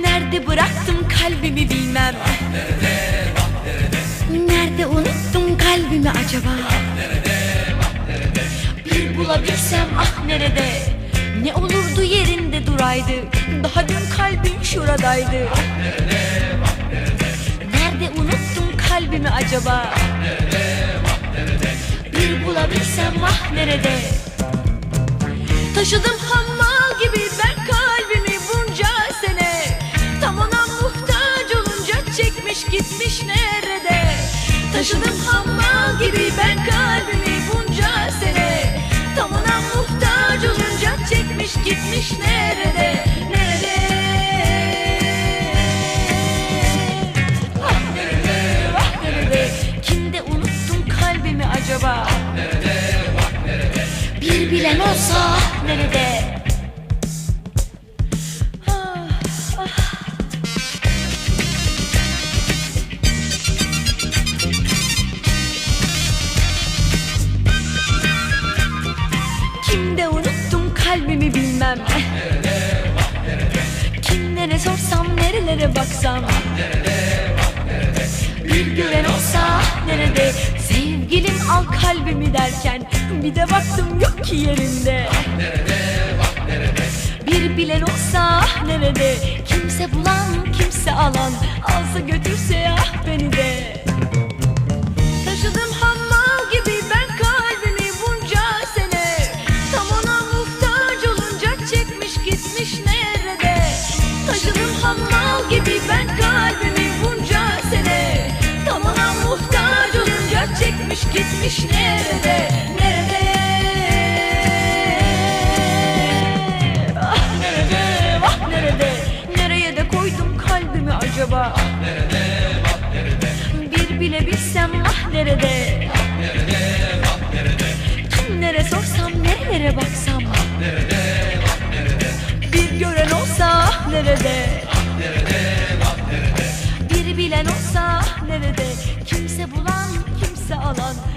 Nerede bıraktım kalbimi bilmem. Nerede unuttum kalbimi acaba? Bir bulabilsem ah nerede? Ne olurdu duraydı Daha dün kalbim şuradaydı. Nerede unuttum kalbimi acaba? Bir bulabilsem ah nerede? Taşıdım hammal gibi ben kalbimi bunca sene. Tam ona muhtaç olunca çekmiş gitmiş nerede? Taşıdım hammal gibi ben nerede? Nerede? Ah nerede? Ah nerede? Kalbimi acaba? Bir bilen olsa nerede? Ah, ah. Kimde unuttum kalbimi bilmem. Kimlere sorsam nerelere baksam. Bir gören olsa nerede? Sevgilim al kalbimi derken. Bir de baktım yok ki yerinde. Bir bilen olsa nerede? Kimse bulan kimse alan. Alsa götürse ah Taşıdım hammal gibi ben kalbimi bunca sene. Tam ona muhtaç olunca çekmiş gitmiş nerede Nerede? Ah nerede vah nerede? Nereye de koydum kalbimi acaba? Bir bile bilsem ah nerede Bir